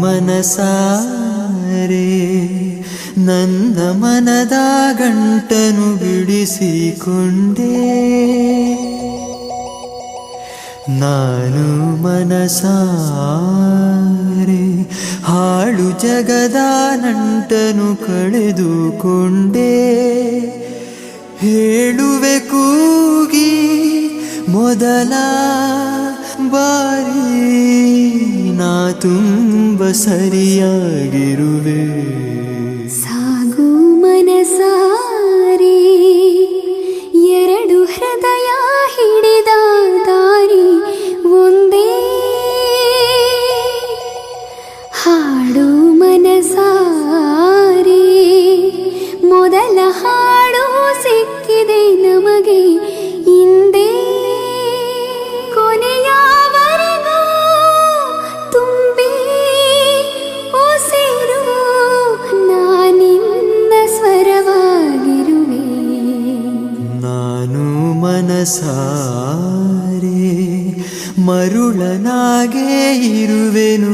ಮನಸಾರೆ ನನ್ನ ಮನದ ಗಂಟನು ಬಿಡಿಸಿಕೊಂಡೆ. ನಾನು ಮನಸಾರೆ ಹಾಳು ಜಗದ ನಂಟನು ಕಳೆದುಕೊಂಡೆ. ಹೇಳುವೆ ಕೂಗಿ ಮೊದಲ ಬಾರಿ ನಾ ತುಂಬ ಸರಿಯಾಗಿರುವೆ ಮನಸಾರೆ ಮರುಳನಾಗೇ ಇರುವೆನು